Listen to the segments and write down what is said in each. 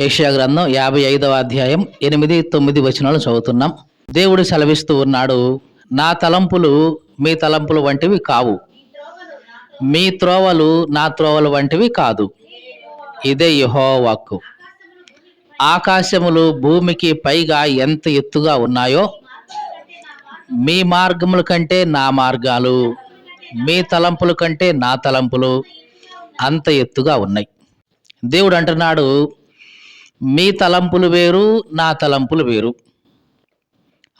Asia గ్రంథం యాభై ఐదవ అధ్యాయం ఎనిమిది తొమ్మిది వచనాలు చదువుతున్నాం. దేవుడు సెలవిస్తూ ఉన్నాడు నా తలంపులు మీ తలంపులు వంటివి కావు. మీ త్రోవలు నా త్రోవలు వంటివి కాదు. ఇదే యహో వాక్కు ఆకాశములు భూమికి పైగా ఎంత ఎత్తుగా ఉన్నాయో మీ మార్గముల కంటే నా మార్గాలు మీ తలంపుల కంటే నా తలంపులు అంత ఎత్తుగా ఉన్నాయి. దేవుడు అంటున్నాడు మీ తలంపులు వేరు నా తలంపులు వేరు.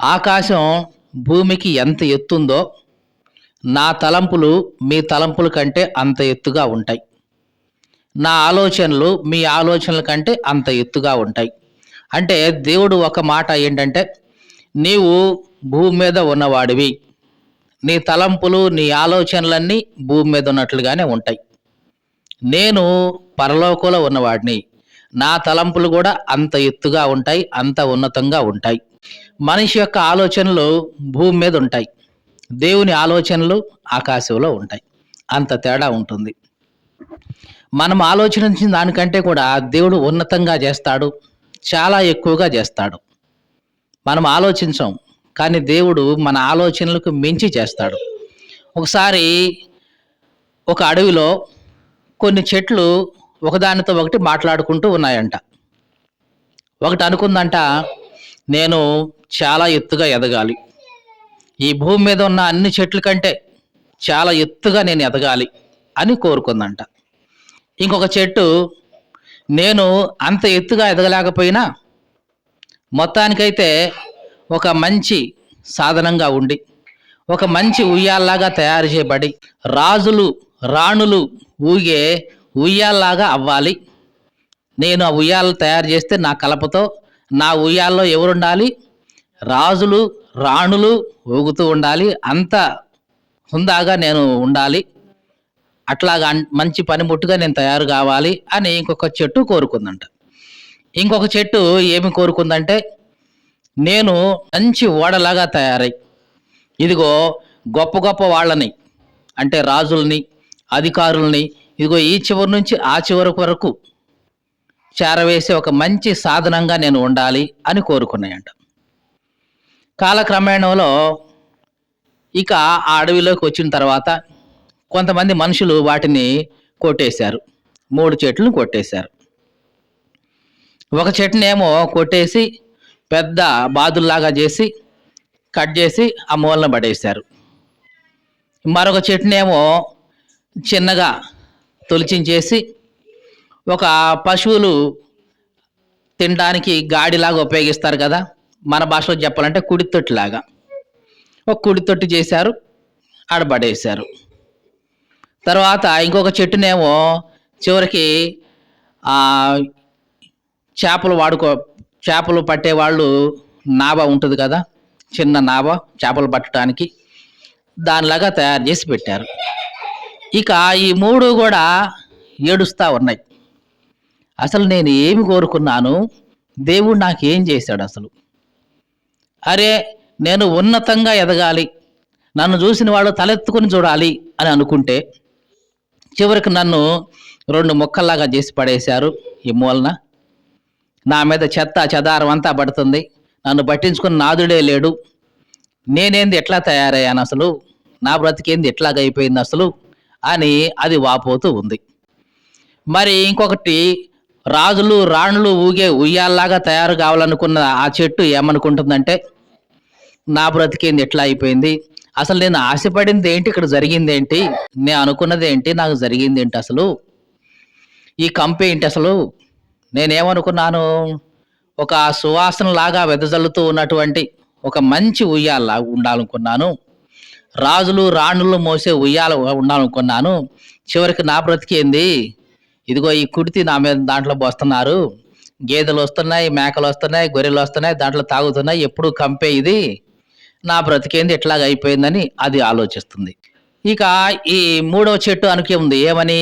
ఆకాశం భూమికి ఎంత ఎత్తుందో నా తలంపులు మీ తలంపుల కంటే అంత ఎత్తుగా ఉంటాయి. నా ఆలోచనలు మీ ఆలోచనల కంటే అంత ఎత్తుగా ఉంటాయి. అంటే దేవుడు ఒక మాట ఏంటంటే నీవు భూమి మీద ఉన్నవాడివి. నీ తలంపులు నీ ఆలోచనలన్నీ భూమి మీద ఉన్నట్లుగానే ఉంటాయి. నేను పరలోకంలో ఉన్నవాడిని. నా తలంపులు కూడా అంత ఎత్తుగా ఉంటాయి అంత ఉన్నతంగా ఉంటాయి. మనిషి యొక్క ఆలోచనలు భూమి మీద ఉంటాయి. దేవుని ఆలోచనలు ఆకాశంలో ఉంటాయి. అంత తేడా ఉంటుంది. మనం ఆలోచించిన దానికంటే కూడా దేవుడు ఉన్నతంగా చేస్తాడు చాలా ఎక్కువగా చేస్తాడు. మనం ఆలోచించం కానీ దేవుడు మన ఆలోచనలకు మించి చేస్తాడు. ఒకసారి ఒక అడవిలో కొన్ని చెట్లు ఒకదానితో ఒకటి మాట్లాడుకుంటూ ఉన్నాయంట. ఒకటి అనుకుందంట నేను చాలా ఎత్తుగా ఎదగాలి. ఈ భూమి మీద ఉన్న అన్ని చెట్ల కంటే చాలా ఎత్తుగా నేను ఎదగాలి అని కోరుకుందంట. ఇంకొక చెట్టు నేను అంత ఎత్తుగా ఎదగలేకపోయినా మొత్తానికైతే ఒక మంచి సాధనంగా ఉండి ఒక మంచి ఉయ్యాల్లాగా తయారు చేయబడి రాజులు రాణులు ఊగే ఉయ్యాల్లాగా అవ్వాలి. నేను ఆ ఉయ్యాలు తయారు చేస్తే నా కలపతో నా ఉయ్యాల్లో ఎవరుండాలి? రాజులు రాణులు ఊగుతూ ఉండాలి. అంత హుందాగా నేను ఉండాలి. అట్లాగా మంచి పనిముట్టుగా నేను తయారు కావాలి అని ఇంకొక చెట్టు కోరుకుందంట. ఇంకొక చెట్టు ఏమి కోరుకుందంటే నేను మంచి ఓడలాగా తయారై ఇదిగో గొప్ప గొప్ప వాళ్ళని అంటే రాజుల్ని అధికారుల్ని ఇదిగో ఈ చివరి నుంచి ఆ చివరి వరకు చేరవేసే ఒక మంచి సాధనంగా నేను ఉండాలి అని కోరుకున్నాయంట. కాలక్రమేణంలో ఇక ఆ అడవిలోకి వచ్చిన తర్వాత కొంతమంది మనుషులు వాటిని కొట్టేశారు. మూడు చెట్లను కొట్టేశారు. ఒక చెట్టునేమో కొట్టేసి పెద్ద బాదుల్లాగా చేసి కట్ చేసి ఆ మూలన పడేశారు. మరొక చెట్టునేమో చిన్నగా తొలిచించేసి ఒక పశువులు తినడానికి గాడిలాగా ఉపయోగిస్తారు కదా. మన భాషలో చెప్పాలంటే కుడి తొట్టిలాగా ఒక కుడి తొట్టి చేశారు ఆడబడేశారు తర్వాత ఇంకొక చెట్టునేమో చివరికి చేపలు వాడుకో చేపలు పట్టే వాళ్ళు నావ ఉంటుంది కదా చిన్న నావ చేపలు పట్టడానికి. దానిలాగా తయారు చేసి పెట్టారు. ఇక ఈ మూడు కూడా ఏడుస్తూ ఉన్నాయి. అసలు నేను ఏమి కోరుకున్నాను? దేవుడు నాకు ఏం చేశాడు అసలు? అరే నేను ఉన్నతంగా ఎదగాలి. నన్ను చూసిన వాడు తలెత్తుకుని చూడాలి అని అనుకుంటే చివరికి నన్ను రెండు ముక్కల్లాగా చేసి పడేశారు. ఈ మూలన నా మీద చెత్త చెదారం అంతా పడుతుంది. నన్ను పట్టించుకుని నాదుడే లేడు. నేనేంది ఎట్లా తయారయ్యాను అసలు? నా బ్రతికేంది ఎట్లాగైపోయింది అసలు? అని అది వాపోతూ ఉంది. మరి ఇంకొకటి రాజులు రాణులు ఊగే ఉయ్యాల్లాగా తయారు కావాలనుకున్న ఆ చెట్టు ఏమనుకుంటుందంటే నా బ్రతికేంది ఎట్లా అయిపోయింది? అసలు నేను ఆశపడింది ఏంటి? ఇక్కడ జరిగింది ఏంటి? నేను అనుకున్నది ఏంటి? నాకు జరిగింది ఏంటి అసలు? ఈ కంప ఏంటి అసలు? నేనేమనుకున్నాను? ఒక సువాసన లాగా వెదజల్లుతూ ఉన్నటువంటి ఒక మంచి ఉయ్యాల ఉండాలనుకున్నాను. రాజులు రాణులు మోసే ఉయ్యాల ఉండాలనుకున్నాను. చివరికి నా బ్రతికేంది ఇదిగో ఈ కుడితి నా మీద దాంట్లో పోస్తున్నారు. గేదెలు వస్తున్నాయి మేకలు వస్తున్నాయి గొర్రెలు వస్తున్నాయి దాంట్లో తాగుతున్నాయి ఎప్పుడు కంపే ఇది? నా బ్రతికేంది ఎట్లాగ అయిపోయిందని అది ఆలోచిస్తుంది. ఇక ఈ మూడవ చెట్టు అనుకే ఉంది. ఏమని?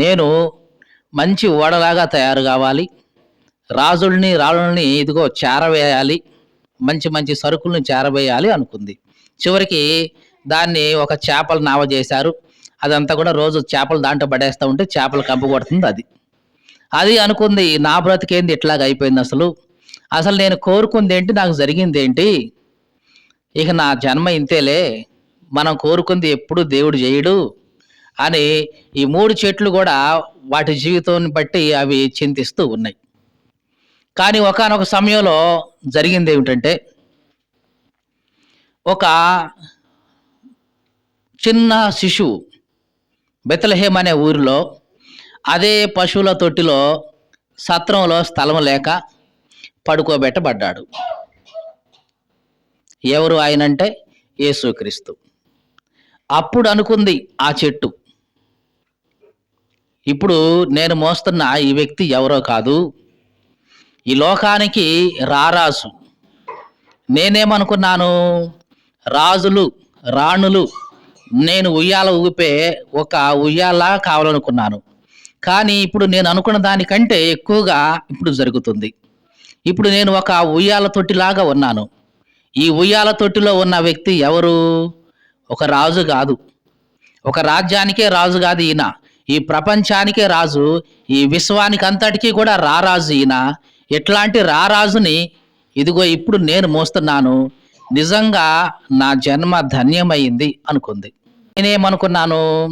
నేను మంచి ఓడలాగా తయారు కావాలి. రాజుల్ని రాళ్ళని ఇదిగో చేరవేయాలి. మంచి మంచి సరుకుల్ని చేరవేయాలి అనుకుంది. చివరికి దాన్ని ఒక చేపలు నావ చేశారు. అదంతా కూడా రోజు చేపలు దాంట్లో పడేస్తూ ఉంటే చేపలు కంపు కొడుతుంది అది. అది అనుకుంది నా బ్రతికేంది ఇట్లాగ అయిపోయింది అసలు. అసలు నేను కోరుకుంది ఏంటి నాకు జరిగింది ఏంటి? ఇక నా జన్మ ఇంతేలే. మనం కోరుకుంది ఎప్పుడు దేవుడు చేయడు అని ఈ మూడు చెట్లు కూడా వాటి జీవితాన్ని బట్టి అవి చింతిస్తూ ఉన్నాయి. కానీ ఒకానొక సమయంలో జరిగింది ఏమిటంటే ఒక చిన్న శిశువు బెతలహేమ్ అనే ఊరిలో అదే పశువుల తొట్టిలో సత్రంలో స్థలం లేక పడుకోబెట్టబడ్డాడు. ఎవరు ఆయనంటే యేసుక్రీస్తు. అప్పుడు అనుకుంది ఆ చెట్టు. ఇప్పుడు నేను మోస్తున్న ఈ వ్యక్తి ఎవరో కాదు. ఈ లోకానికి రారాసు నేనేమనుకున్నాను? రాజులు రాణులు నేను ఉయ్యాల ఊపే ఒక ఉయ్యాల కావాలనుకున్నాను. కానీ ఇప్పుడు నేను అనుకున్న దానికంటే ఎక్కువగా ఇప్పుడు జరుగుతుంది. ఇప్పుడు నేను ఒక ఉయ్యాల తొట్టిలాగా ఉన్నాను. ఈ ఉయ్యాల తొట్టిలో ఉన్న వ్యక్తి ఎవరు? ఒక రాజు కాదు. ఒక రాజ్యానికే రాజు కాదు ఈయన. ఈ ప్రపంచానికే రాజు. ఈ విశ్వానికి అంతటికీ కూడా రారాజు ఈయన. ఎట్లాంటి రారాజుని? ఇదిగో ఇప్పుడు నేను మోస్తున్నాను. నిజంగా నా జన్మ ధన్యమైంది అనుకుంది. నేనేమనుకున్నాను?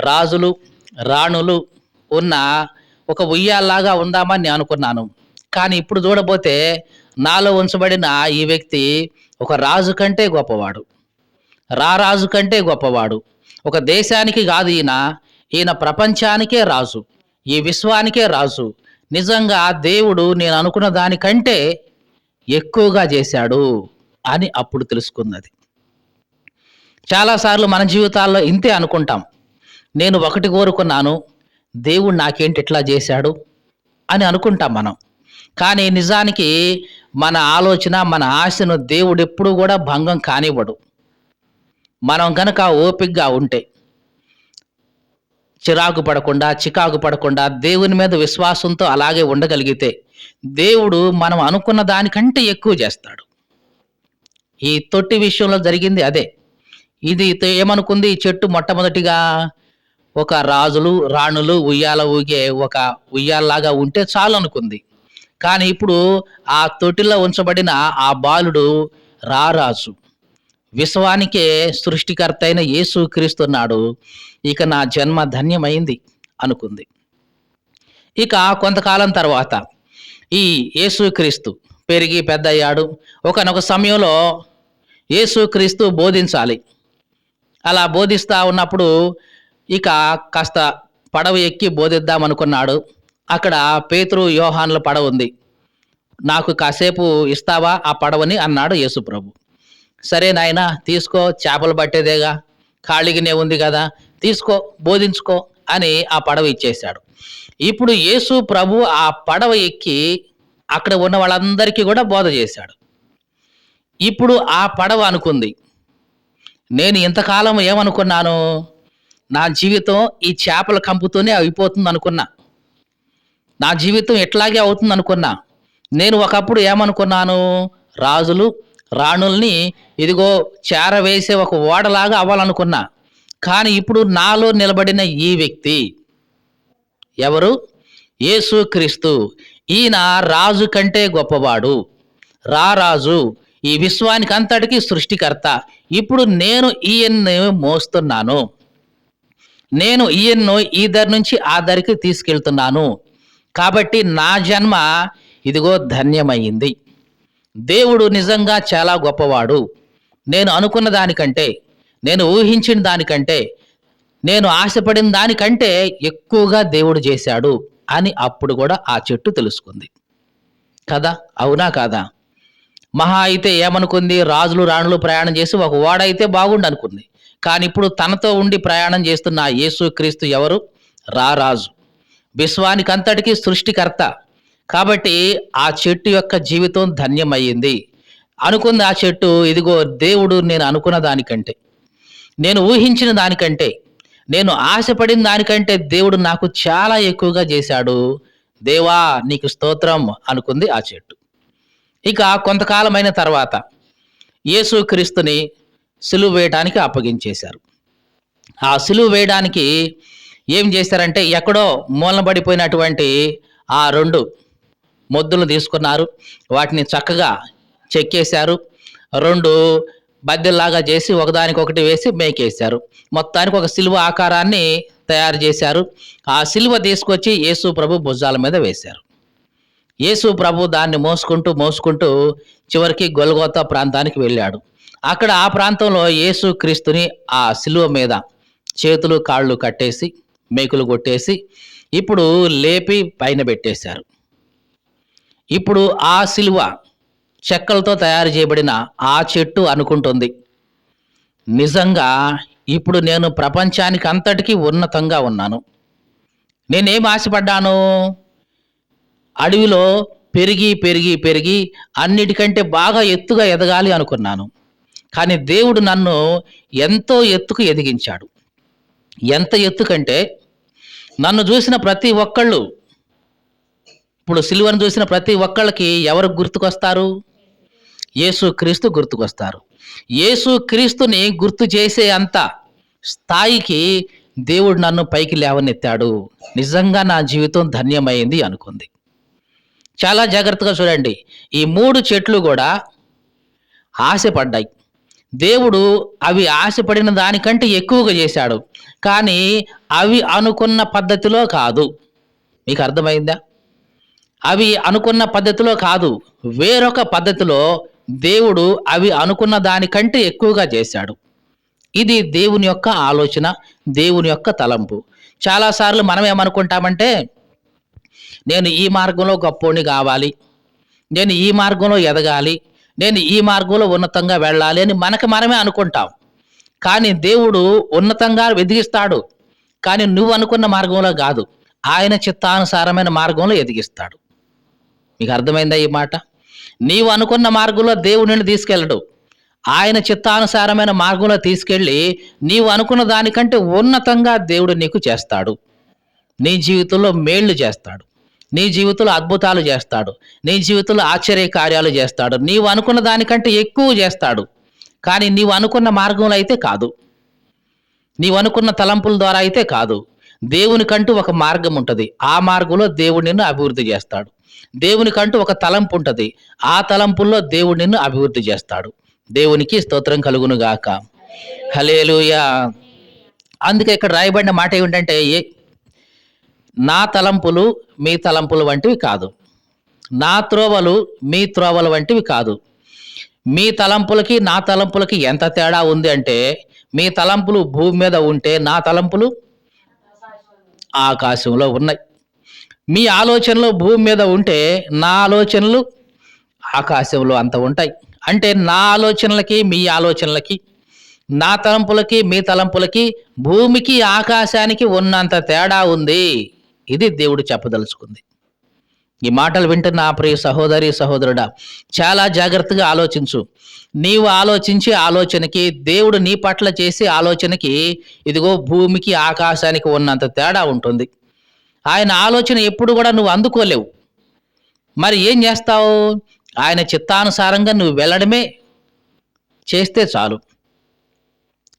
రాజులు రాణులు ఉన్న ఒక ఉయ్యాల్లాగా ఉందామని నేను అనుకున్నాను. కానీ ఇప్పుడు చూడబోతే నాలో ఉంచబడిన ఈ వ్యక్తి ఒక రాజు కంటే గొప్పవాడు. రారాజు కంటే గొప్పవాడు. ఒక దేశానికి కాదు ఈయన. ఈయన ప్రపంచానికే రాజు. ఈ విశ్వానికే రాజు. నిజంగా దేవుడు నేను అనుకున్న దానికంటే ఎక్కువగా చేశాడు. అని అప్పుడు తెలుసుకున్నది. చాలాసార్లు మన జీవితాల్లో ఇంతే అనుకుంటాం. నేను ఒకటి కోరుకున్నాను దేవుడు నాకేంటి ఇట్లా చేశాడు అని అనుకుంటాం మనం. కానీ నిజానికి మన ఆలోచన మన ఆశను దేవుడు ఎప్పుడు కూడా భంగం కానివ్వడు. మనం కనుక ఓపికగా ఉంటే చిరాకు పడకుండా చికాకు పడకుండా దేవుని మీద విశ్వాసంతో అలాగే ఉండగలిగితే దేవుడు మనం అనుకున్న దానికంటే ఎక్కువ చేస్తాడు. ఈ తొట్టి విషయంలో జరిగింది అదే. ఇది ఏమనుకుంది? ఈ చెట్టు మొట్టమొదటిగా ఒక రాజులు రాణులు ఉయ్యాల ఊగే ఒక ఉయ్యాలలాగా ఉంటే చాలు అనుకుంది కానీ ఇప్పుడు ఆ తొట్టిలో ఉంచబడిన ఆ బాలుడు రారాజు. విశ్వానికే సృష్టికర్త అయిన యేసు క్రీస్తున్నాడు ఇక నా జన్మ ధన్యమైంది అనుకుంది. ఇక కొంతకాలం తర్వాత ఈ యేసుక్రీస్తు పెరిగి పెద్దయ్యాడు. ఒకనొక సమయంలో యేసుక్రీస్తు బోధించాలి. అలా బోధిస్తా ఉన్నప్పుడు ఇక కాస్త పడవ ఎక్కి బోధిద్దాం అనుకున్నాడు అక్కడ పేతురు యోహాన్ల పడవ ఉంది. నాకు కాసేపు ఇస్తావా ఆ పడవని అన్నాడు యేసుప్రభు. సరే నాయనా తీసుకో చేపలు పట్టేదేగా ఖాళీగానే ఉంది కదా తీసుకో బోధించుకో అని ఆ పడవ ఇచ్చేశాడు. ఇప్పుడు యేసు ప్రభు ఆ పడవ ఎక్కి అక్కడ ఉన్న వాళ్ళందరికీ కూడా బోధ చేశాడు. ఇప్పుడు ఆ పడవ అనుకుంది. నేను ఇంతకాలం ఏమనుకున్నాను? నా జీవితం ఈ చేపల కంపుతోనే అయిపోతుంది అనుకున్నా. నా జీవితం ఎట్లాగే అవుతుంది అనుకున్నా. నేను ఒకప్పుడు ఏమనుకున్నాను? రాజులు రాణుల్ని ఇదిగో చేరవేసే ఒక ఓడలాగా అవ్వాలనుకున్నా. కానీ ఇప్పుడు నాలో నిలబడిన ఈ వ్యక్తి ఎవరు? యేసుక్రీస్తు. ఈయన రాజు కంటే గొప్పవాడు. రారాజు ఈ విశ్వానికి అంతటికి సృష్టికర్త. ఇప్పుడు నేను ఈయన్ను మోస్తున్నాను. నేను ఈయన్ను ఈ దరి నుంచి ఆ దరికి తీసుకెళ్తున్నాను. కాబట్టి నా జన్మ ఇదిగో ధన్యమైంది. దేవుడు నిజంగా చాలా గొప్పవాడు. నేను అనుకున్న దానికంటే నేను ఊహించిన దానికంటే నేను ఆశపడిన దానికంటే ఎక్కువగా దేవుడు చేశాడు అని అప్పుడు కూడా ఆ చెట్టు తెలుసుకుంది. కదా? అవునా కాదా? మహా అయితే ఏమనుకుంది? రాజులు రాణులు ప్రయాణం చేసి ఒక ఓడ అయితే బాగుండు అనుకుంది కానీ ఇప్పుడు తనతో ఉండి ప్రయాణం చేస్తున్న యేసు క్రీస్తు ఎవరు? రారాజు విశ్వానికి అంతటికీ సృష్టికర్త. కాబట్టి ఆ చెట్టు యొక్క జీవితం ధన్యమయ్యింది. అనుకుంది ఆ చెట్టు ఇదిగో దేవుడు నేను అనుకున్న దానికంటే. నేను ఊహించిన దానికంటే. నేను ఆశపడిన దానికంటే దేవుడు నాకు చాలా ఎక్కువగా చేశాడు. దేవా నీకు స్తోత్రం అనుకుంది ఆ చెట్టు. ఇక కొంతకాలమైన తర్వాత యేసుక్రీస్తుని సిలువ వేయడానికి అప్పగించేశారు. ఆ సిలువ వేయడానికి ఏం చేశారంటే ఎక్కడో మూలబడిపోయినటువంటి ఆ రెండు మొద్దులు తీసుకున్నారు. వాటిని చక్కగా చెక్కేశారు. రెండు బద్దెల్లాగా చేసి ఒకదానికొకటి వేసి మేకేశారు. మొత్తానికి ఒక సిలువ ఆకారాన్ని తయారు చేశారు. ఆ సిలువ తీసుకొచ్చి యేసు ప్రభు భుజాల మీద వేశారు. యేసు ప్రభు దాన్ని మోసుకుంటూ మోసుకుంటూ చివరికి గొల్గోత ప్రాంతానికి వెళ్ళాడు. అక్కడ ఆ ప్రాంతంలో యేసు క్రీస్తుని ఆ సిలువ మీద చేతులు కాళ్ళు కట్టేసి మేకులు కొట్టేసి ఇప్పుడు లేపి పైన పెట్టేశారు. ఇప్పుడు ఆ సిలువ చెక్కలతో తయారు చేయబడిన ఆ చెట్టు అనుకుంటుంది. నిజంగా ఇప్పుడు నేను ప్రపంచానికి అంతటికీ ఉన్నతంగా ఉన్నాను. నేనేం ఆశపడ్డాను? అడవిలో పెరిగి పెరిగి పెరిగి అన్నిటికంటే బాగా ఎత్తుగా ఎదగాలి అనుకున్నాను. కానీ దేవుడు నన్ను ఎంతో ఎత్తుకు ఎదిగించాడు. ఎంత ఎత్తుకంటే నన్ను చూసిన ప్రతి ఒక్కళ్ళు ఇప్పుడు సిలువను చూసిన ప్రతి ఒక్కళ్ళకి ఎవరు గుర్తుకొస్తారు? యేసు క్రీస్తు గుర్తుకొస్తారు. యేసు క్రీస్తుని గుర్తు చేసే అంత స్థాయికి దేవుడు నన్ను పైకి లేవనెత్తాడు. నిజంగా నా జీవితం ధన్యమైంది అనుకుంది. చాలా జాగ్రత్తగా చూడండి. ఈ మూడు చెట్లు కూడా ఆశపడ్డాయి. దేవుడు అవి ఆశపడిన దానికంటే ఎక్కువగా చేశాడు. కానీ అవి అనుకున్న పద్ధతిలో కాదు. మీకు అర్థమైందా? అవి అనుకున్న పద్ధతిలో కాదు. వేరొక పద్ధతిలో దేవుడు అవి అనుకున్న దానికంటే ఎక్కువగా చేశాడు. ఇది దేవుని యొక్క ఆలోచన దేవుని యొక్క తలంపు. చాలాసార్లు మనం ఏమనుకుంటామంటే నేను ఈ మార్గంలో గొప్పోని కావాలి. నేను ఈ మార్గంలో ఎదగాలి. నేను ఈ మార్గంలో ఉన్నతంగా వెళ్ళాలి అని మనకు మనమే అనుకుంటాం. కానీ దేవుడు ఉన్నతంగా ఎదిగిస్తాడు కానీ నువ్వు అనుకున్న మార్గంలో కాదు. ఆయన చిత్తానుసారమైన మార్గంలో ఎదిగిస్తాడు. మీకు అర్థమైందా ఈ మాట? నీవు అనుకున్న మార్గంలో దేవుడిని తీసుకెళ్ళడు. ఆయన చిత్తానుసారమైన మార్గంలో తీసుకెళ్ళి నీవు అనుకున్న దానికంటే ఉన్నతంగా దేవుడు నీకు చేస్తాడు. నీ జీవితంలో మేళ్ళు చేస్తాడు. నీ జీవితంలో అద్భుతాలు చేస్తాడు. నీ జీవితంలో ఆశ్చర్య కార్యాలు చేస్తాడు. నీవు అనుకున్న దానికంటే ఎక్కువ చేస్తాడు. కానీ నీవు అనుకున్న మార్గంలో అయితే కాదు. నీవు అనుకున్న తలంపుల ద్వారా అయితే కాదు. దేవునికంటూ ఒక మార్గం ఉంటుంది. ఆ మార్గంలో దేవుడు నిన్ను అభివృద్ధి చేస్తాడు. దేవునికంటూ ఒక తలంపు ఉంటుంది. ఆ తలంపుల్లో దేవుడు నిన్ను అభివృద్ధి చేస్తాడు. దేవునికి స్తోత్రం కలుగును గాక హలేలుయా అందుకే ఇక్కడ రాయబడిన మాట ఏమిటంటే ఏ నా తలంపులు మీ తలంపులు వంటివి కాదు. నా త్రోవలు మీ త్రోవలు వంటివి కాదు. మీ తలంపులకి నా తలంపులకి ఎంత తేడా ఉంది అంటే మీ తలంపులు భూమి మీద ఉంటే నా తలంపులు ఆకాశంలో ఉన్నాయి. మీ ఆలోచనలు భూమి మీద ఉంటే నా ఆలోచనలు ఆకాశంలో అంత ఉంటాయి. అంటే నా ఆలోచనలకి మీ ఆలోచనలకి నా తలంపులకి మీ తలంపులకి భూమికి ఆకాశానికి ఉన్నంత తేడా ఉంది. ఇది దేవుడు చెప్పదలుచుకుంది. ఈ మాటలు వింటున్న ఆ ప్రియ సహోదరి సహోదరుడా చాలా జాగ్రత్తగా ఆలోచించు. నీవు ఆలోచించే ఆలోచనకి దేవుడు నీ పట్ల చేసే ఆలోచనకి ఇదిగో భూమికి ఆకాశానికి ఉన్నంత తేడా ఉంటుంది. ఆయన ఆలోచన ఎప్పుడు కూడా నువ్వు అందుకోలేవు. మరి ఏం చేస్తావు? ఆయన చిత్తానుసారంగా నువ్వు వెళ్ళడమే చేస్తే చాలు.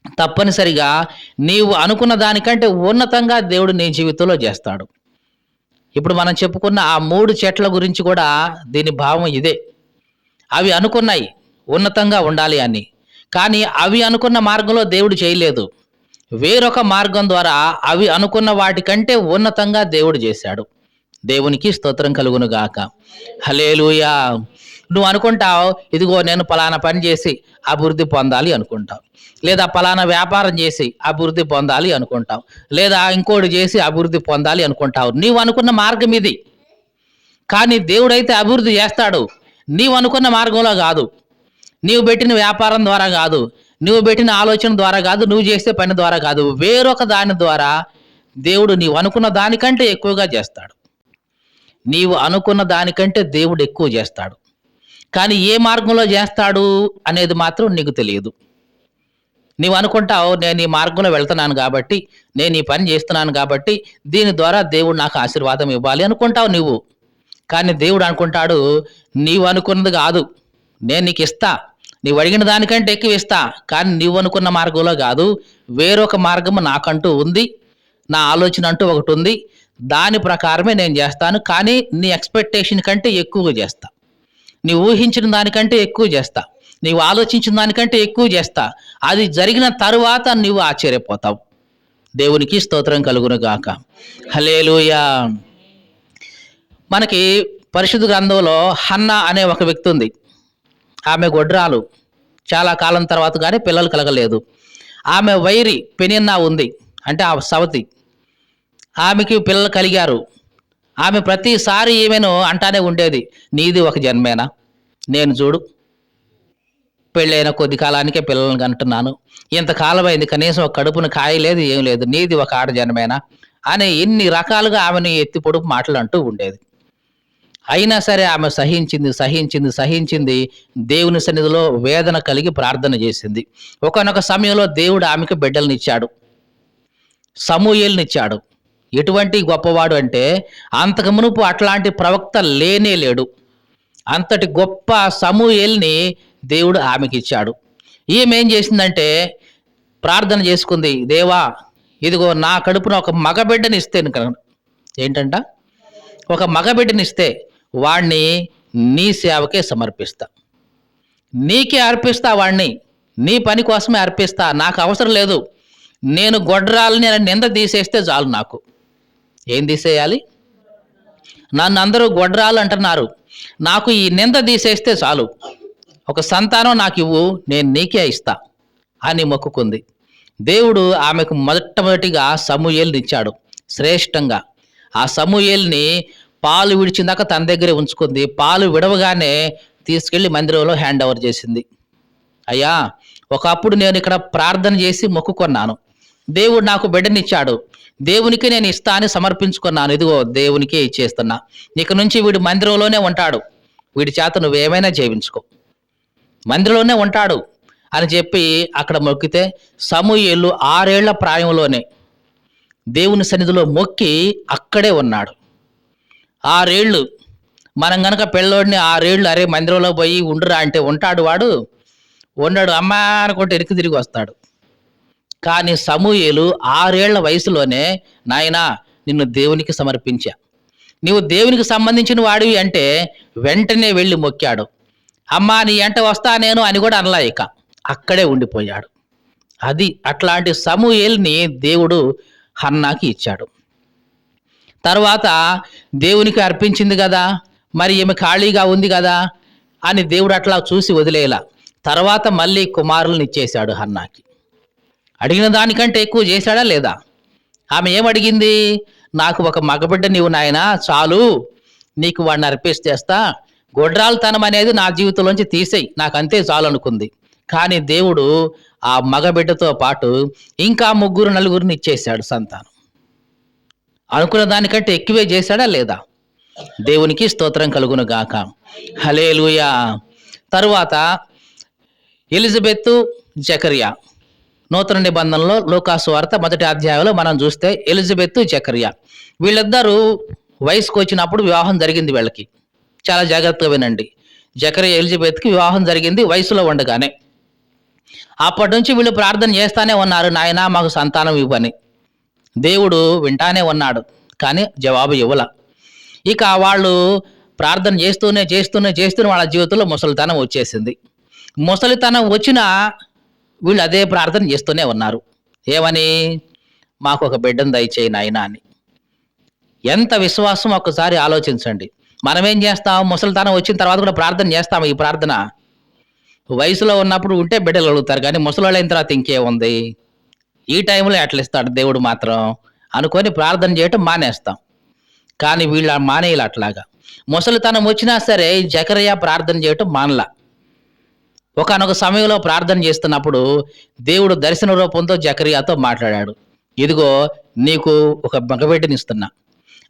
తప్పనిసరిగా నీవు అనుకున్న దానికంటే ఉన్నతంగా దేవుడు నీ జీవితంలో చేస్తాడు. ఇప్పుడు మనం చెప్పుకున్న ఆ మూడు చెట్ల గురించి కూడా దీని భావం ఇదే. అవి అనుకున్నాయి ఉన్నతంగా ఉండాలి అని. కానీ అవి అనుకున్న మార్గంలో దేవుడు చేయలేదు. వేరొక మార్గం ద్వారా అవి అనుకున్న వాటికంటే ఉన్నతంగా దేవుడు చేశాడు. దేవునికి స్తోత్రం కలుగును గాక హలేలుయా నువ్వు అనుకుంటావు ఇదిగో నేను పలానా పని చేసి అభివృద్ధి పొందాలి అనుకుంటావు. లేదా పలానా వ్యాపారం చేసి అభివృద్ధి పొందాలి అనుకుంటావు. లేదా ఇంకోటి చేసి అభివృద్ధి పొందాలి అనుకుంటావు. నీవు అనుకున్న మార్గం ఇది. కానీ దేవుడైతే అభివృద్ధి చేస్తాడు. నీవు అనుకున్న మార్గంలో కాదు. నీవు పెట్టిన వ్యాపారం ద్వారా కాదు. నువ్వు పెట్టిన ఆలోచన ద్వారా కాదు. నువ్వు చేసే పని ద్వారా కాదు. వేరొక దాని ద్వారా దేవుడు నీవు అనుకున్న దానికంటే ఎక్కువగా చేస్తాడు. నీవు అనుకున్న దానికంటే దేవుడు ఎక్కువ చేస్తాడు. కానీ ఏ మార్గంలో చేస్తాడు అనేది మాత్రం నీకు తెలియదు. నీవు అనుకుంటావు నేను ఈ మార్గంలో వెళ్తున్నాను కాబట్టి నేను ఈ పని చేస్తున్నాను కాబట్టి దీని ద్వారా దేవుడు నాకు ఆశీర్వాదం ఇవ్వాలి అనుకుంటావు నువ్వు కానీ దేవుడు అనుకుంటాడు నీవు అనుకున్నది కాదు. నేను నీకు ఇస్తా. నీవు అడిగిన దానికంటే ఎక్కువ ఇస్తా. కానీ నీవు అనుకున్న మార్గంలో కాదు. వేరొక మార్గం నాకంటూ ఉంది. నా ఆలోచన అంటూ ఒకటి ఉంది. దాని ప్రకారమే నేను చేస్తాను. కానీ నీ ఎక్స్పెక్టేషన్ కంటే ఎక్కువగా చేస్తా. నీవు ఊహించిన దానికంటే ఎక్కువ చేస్తా. నీవు ఆలోచించిన దానికంటే ఎక్కువ చేస్తా. అది జరిగిన తరువాత నీవు ఆశ్చర్యపోతావు. దేవునికి స్తోత్రం కలుగును గాక హలేలుయా మనకి పరిశుద్ధ గ్రంథంలో హన్న అనే ఒక వ్యక్తి ఉంది. ఆమె గొడ్రాలు చాలా కాలం తర్వాత కానీ పిల్లలు కలగలేదు. ఆమె వైరి పెనిన్నా ఉంది. అంటే ఆ సవతి. ఆమెకి పిల్లలు కలిగారు. ఆమె ప్రతిసారి ఈమెను అంటానే ఉండేది నీది ఒక జన్మేనా? నేను చూడు. పెళ్ళైన కొద్ది కాలానికే పిల్లల్ని కంటున్నాను. ఇంతకాలం అయింది కనీసం ఒక కడుపున కాయ లేదు ఏం లేదు. నీది ఒక ఆడ జన్మేనా? అని ఇన్ని రకాలుగా ఆమెను ఎత్తి పొడుపు మాటలు అంటూ ఉండేది. అయినా సరే ఆమె సహించింది సహించింది సహించింది దేవుని సన్నిధిలో వేదన కలిగి ప్రార్థన చేసింది. ఒకనొక సమయంలో దేవుడు ఆమెకు బిడ్డలనిచ్చాడు. సమూయేలునిచ్చాడు. ఎటువంటి గొప్పవాడు అంటే అంతకు మునుపు అట్లాంటి ప్రవక్త లేనే లేడు. అంతటి గొప్ప సమూహల్ని దేవుడు ఆమెకి ఇచ్చాడు ఈమె ఏం చేసిందంటే ప్రార్థన చేసుకుంది దేవా ఇదిగో నా కడుపున ఒక మగబిడ్డని ఇస్తే ఏంటంట? ఒక మగబిడ్డనిస్తే వాణ్ణి నీ సేవకే సమర్పిస్తా. నీకే అర్పిస్తా వాణ్ణి నీ పని కోసమే అర్పిస్తా నాకు అవసరం లేదు. నేను గొడ్రాలని నింద తీసేస్తే చాలు నాకు. ఏం తీసేయాలి? నన్ను అందరూ గొడ్రాలు అంటున్నారు. నాకు ఈ నింద తీసేస్తే చాలు. ఒక సంతానం నాకు ఇవ్వు నేను నీకే ఇస్తా అని మొక్కుకుంది. దేవుడు ఆమెకు మొట్టమొదటిగా సమూయేల్ని ఇచ్చాడు శ్రేష్టంగా. ఆ సమూయేల్ని పాలు విడిచిందాక తన దగ్గరే ఉంచుకుంది. పాలు విడవగానే తీసుకెళ్ళి మందిరంలో హ్యాండ్ ఓవర్ చేసింది. అయ్యా ఒకప్పుడు నేను ఇక్కడ ప్రార్థన చేసి మొక్కుకున్నాను. దేవుడు నాకు బిడ్డనిచ్చాడు. దేవునికి నేను ఇస్తా అని సమర్పించుకున్నాను. ఇదిగో దేవునికే ఇచ్చేస్తున్నా. ఇక నుంచి వీడు మందిరంలోనే ఉంటాడు. వీడి చేత నువ్వేమైనా చేయించుకో మందిరంలోనే ఉంటాడు అని చెప్పి అక్కడ మొక్కితే సమూయేలు ఆరేళ్ళ ప్రాయంలోనే దేవుని సన్నిధిలో మొక్కి అక్కడే ఉన్నాడు. ఆరేళ్ళు మనం గనక పిల్లోడిని ఆరేళ్ళు అరే మందిరంలో పోయి ఉండురా అంటే ఉంటాడు వాడు. ఉండడు. అమ్మా అనుకుంటే ఎరికి తిరిగి వస్తాడు. కానీ సమూహలు ఆరేళ్ళ వయసులోనే నాయనా నిన్ను దేవునికి సమర్పించా. నీవు దేవునికి సంబంధించిన వాడివి అంటే వెంటనే వెళ్ళి మొక్కాడు. అమ్మా నీ ఎంట వస్తా నేను అని కూడా అనలా ఇక. అక్కడే ఉండిపోయాడు. అది అట్లాంటి సమూహల్ని దేవుడు హన్నాకి ఇచ్చాడు. తర్వాత దేవునికి అర్పించింది కదా మరి ఈమె ఖాళీగా ఉంది కదా అని దేవుడు అట్లా చూసి వదిలేలా. తర్వాత మళ్ళీ కుమారులను ఇచ్చేశాడు హన్నాకి. అడిగిన దానికంటే ఎక్కువ చేశాడా లేదా? ఆమె ఏం అడిగింది నాకు ఒక మగబిడ్డ నీవు నాయనా చాలు. నీకు వాడిని అర్పిస్తేస్తా గొడ్రాలతనం అనేది నా జీవితంలోంచి తీసేయి. నాకు అంతే చాలు అనుకుంది కానీ దేవుడు ఆ మగబిడ్డతో పాటు ఇంకా ముగ్గురు నలుగురిని ఇచ్చేశాడు సంతానం. అనుకున్న దానికంటే ఎక్కువే చేశాడా లేదా? దేవునికి స్తోత్రం కలుగును గాక. హలేలుయా తరువాత ఎలిజబెత్ జకరియా. నూతన నిబంధనలో లోకాసు వార్త మొదటి అధ్యాయంలో మనం చూస్తే ఎలిజబెత్ జకరియా. వీళ్ళిద్దరూ వయసుకు వచ్చినప్పుడు వివాహం జరిగింది వీళ్ళకి. చాలా జాగ్రత్తగా వినండి. జకరియా ఎలిజబెత్కి వివాహం జరిగింది వయసులో ఉండగానే. అప్పటి నుంచి వీళ్ళు ప్రార్థన చేస్తానే ఉన్నారు నాయన మాకు సంతానం ఇవ్వని. దేవుడు వింటానే ఉన్నాడు కానీ జవాబు ఇవ్వల. ఇక వాళ్ళు ప్రార్థన చేస్తూనే చేస్తూనే చేస్తూనే వాళ్ళ జీవితంలో ముసలితనం వచ్చేసింది. ముసలితనం వచ్చినా వీళ్ళు అదే ప్రార్థన చేస్తూనే ఉన్నారు. ఏమని? మాకు ఒక బిడ్డను దయచేయి నాయన అని. ఎంత విశ్వాసం ఒక్కసారి ఆలోచించండి. మనం ఏం చేస్తాం? ముసలితనం వచ్చిన తర్వాత కూడా ప్రార్థన చేస్తాం ఈ ప్రార్థన. వయసులో ఉన్నప్పుడు ఉంటే బిడ్డలు అడుగుతారు కానీ ముసలి అయిన తర్వాత ఇంకేముంది? ఈ టైంలో ఎట్లా ఇస్తాడు దేవుడు మాత్రం అనుకొని ప్రార్థన చేయటం మానేస్తాం. కానీ వీళ్ళ మానేయాలి అట్లాగా. ముసలితనం వచ్చినా సరే జకరయ్య ప్రార్థన చేయటం మానలా. ఒకనొక సమయంలో ప్రార్థన చేస్తున్నప్పుడు దేవుడు దర్శన రూపంతో జకరియాతో మాట్లాడాడు. ఇదిగో నీకు ఒక మగబిడ్డని ఇస్తున్నా.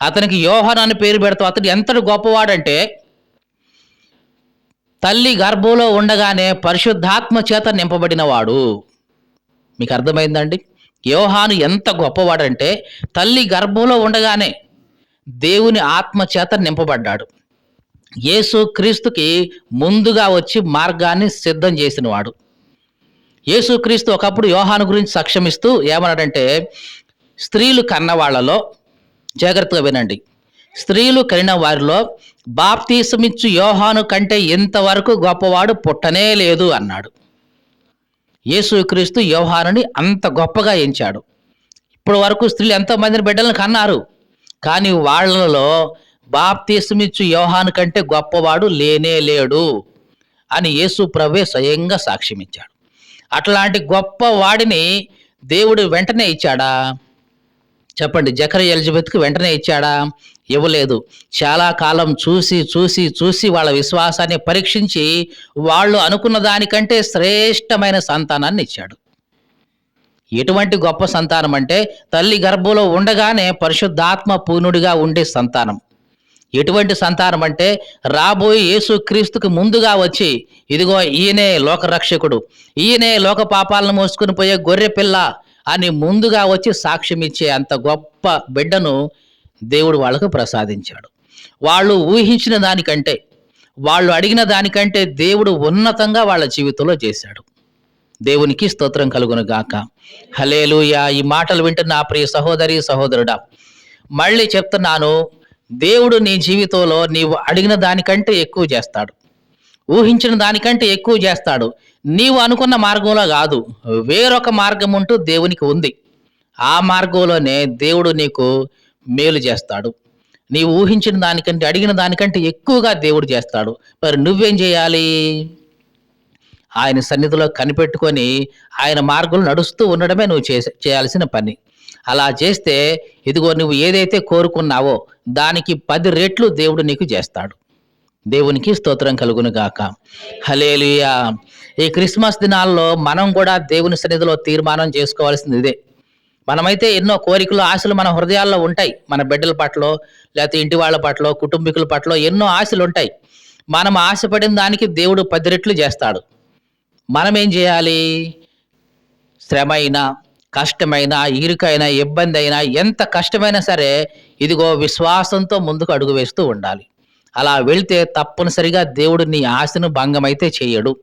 అతనికి యోహన్ అని పేరు పెడతావు. అతడు ఎంతటి గొప్పవాడంటే తల్లి గర్భంలో ఉండగానే పరిశుద్ధాత్మ చేత నింపబడినవాడు. మీకు అర్థమైందండి? యోహాను ఎంత గొప్పవాడంటే తల్లి గర్భంలో ఉండగానే దేవుని ఆత్మ చేత నింపబడ్డాడు. యేసు క్రీస్తుకి ముందుగా వచ్చి మార్గాన్ని సిద్ధం చేసినవాడు. యేసుక్రీస్తు ఒకప్పుడు యోహాను గురించి సక్షమిస్తూ ఏమన్నాడంటే స్త్రీలు కన్నవాళ్ళలో జాగ్రత్తగా వినండి స్త్రీలు కలిగిన వారిలో బాప్తీసమిచ్చు యోహాను కంటే ఇంతవరకు గొప్పవాడు పుట్టనే లేదు అన్నాడు. యేసుక్రీస్తు యోహానుని అంత గొప్పగా ఎంచాడు. ఇప్పటి వరకు స్త్రీలు ఎంతోమందిని బిడ్డలను కన్నారు. కానీ వాళ్ళలో బాప్తీసుమిచ్చు యోహాను కంటే గొప్పవాడు లేనే లేడు అని యేసు ప్రభే స్వయంగా సాక్ష్యమిచ్చాడు. అట్లాంటి గొప్ప వాడిని దేవుడు వెంటనే ఇచ్చాడా? చెప్పండి జకర ఎలిజబెత్కి వెంటనే ఇచ్చాడా? ఇవ్వలేదు. చాలా కాలం చూసి చూసి చూసి వాళ్ళ విశ్వాసాన్ని పరీక్షించి వాళ్ళు అనుకున్న దానికంటే శ్రేష్టమైన సంతానాన్ని ఇచ్చాడు. ఎటువంటి గొప్ప సంతానం అంటే తల్లి గర్భంలో ఉండగానే పరిశుద్ధాత్మ పూర్ణుడిగా ఉండే సంతానం. ఎటువంటి సంతానం అంటే రాబోయే యేసుక్రీస్తుకు ముందుగా వచ్చి ఇదిగో ఈయనే లోకరక్షకుడు ఈయనే లోక పాపాలను మోసుకుని పోయే గొర్రె పిల్ల అని ముందుగా వచ్చి సాక్ష్యం ఇచ్చే అంత గొప్ప బిడ్డను దేవుడు వాళ్ళకు ప్రసాదించాడు. వాళ్ళు ఊహించిన దానికంటే వాళ్ళు అడిగిన దానికంటే దేవుడు ఉన్నతంగా వాళ్ళ జీవితంలో చేశాడు. దేవునికి స్తోత్రం కలుగును గాక హలేలుయా ఈ మాటలు వింటున్న నా ప్రియ సహోదరి సహోదరుడా మళ్ళీ చెప్తున్నాను దేవుడు నీ జీవితంలో నీవు అడిగిన దానికంటే ఎక్కువ చేస్తాడు. ఊహించిన దానికంటే ఎక్కువ చేస్తాడు. నీవు అనుకున్న మార్గంలో కాదు. వేరొక మార్గం ఉంటూ దేవునికి ఉంది. ఆ మార్గంలోనే దేవుడు నీకు మేలు చేస్తాడు. నీవు ఊహించిన దానికంటే అడిగిన దానికంటే ఎక్కువగా దేవుడు చేస్తాడు. మరి నువ్వేం చేయాలి? ఆయన సన్నిధిలో కనిపెట్టుకొని ఆయన మార్గంలో నడుస్తూ ఉండడమే నువ్వు చేసే చేయాల్సిన పని. అలా చేస్తే ఇదిగో నువ్వు ఏదైతే కోరుకున్నావో దానికి పది రెట్లు దేవుడు నీకు చేస్తాడు. దేవునికి స్తోత్రం కలుగును గాక. హలేలుయా ఈ క్రిస్మస్ దినాల్లో మనం కూడా దేవుని సన్నిధిలో తీర్మానం చేసుకోవాల్సింది ఇదే. మనమైతే ఎన్నో కోరికలు ఆశలు మన హృదయాల్లో ఉంటాయి. మన బిడ్డల పట్ల లేకపోతే ఇంటి వాళ్ళ పట్ల కుటుంబీకుల పట్ల ఎన్నో ఆశలు ఉంటాయి. మనం ఆశపడిన దానికి దేవుడు పది రెట్లు చేస్తాడు. మనం ఏం చేయాలి? శ్రమ అయినా కష్టమైన ఇరుకైనా ఇబ్బంది అయినా ఎంత కష్టమైనా సరే ఇదిగో విశ్వాసంతో ముందుకు అడుగు వేస్తూ ఉండాలి. అలా వెళ్తే తప్పనిసరిగా దేవుడు నీ ఆశను భంగమైతే చేయడు.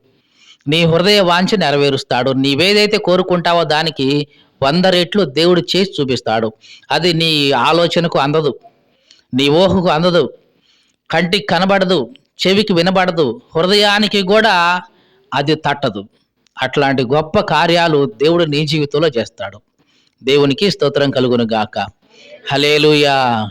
నీ హృదయ వాంఛ నెరవేరుస్తాడు. నీవేదైతే కోరుకుంటావో దానికి వంద రెట్లు దేవుడు చేసి చూపిస్తాడు. అది నీ ఆలోచనకు అందదు. నీ ఊహకు అందదు. కంటికి కనబడదు. చెవికి వినబడదు. హృదయానికి కూడా అది తట్టదు. అట్లాంటి గొప్ప కార్యాలు దేవుడు నీ జీవితంలో చేస్తాడు. దేవునికి స్తోత్రం కలుగును గాక. హలేలుయా